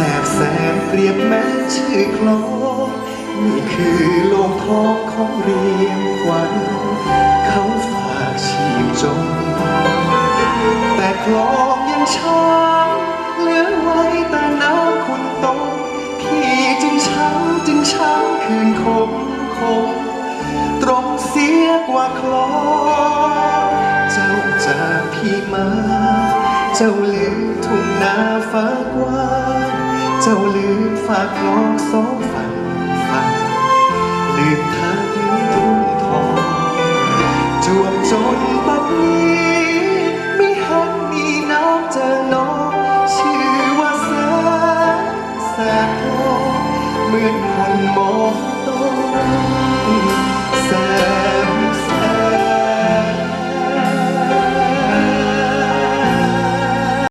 แสบแสบเปรียบแม้ชื่อคลองนี่คือโลงทองของเรียมควันเขาฝากชีพจนแต่คลองยังช้าเหลือไว้แต่น้ำคุณตกพี่จึงช้ำจึงช้ำคืนคมคม ตรงเสียกว่าคลองเจ้าจากพี่มา เจ้าเลืมทุ่งนาฟ้ากว้าง เจ้าลืมฝากคลองสองฝั่งฝั่งลืมทางทุ่งทองจวบจนบัดนี้ไม่หันมีน้ำเจอน้องชื่อว่าแสนแสบทเหมือนคนมอง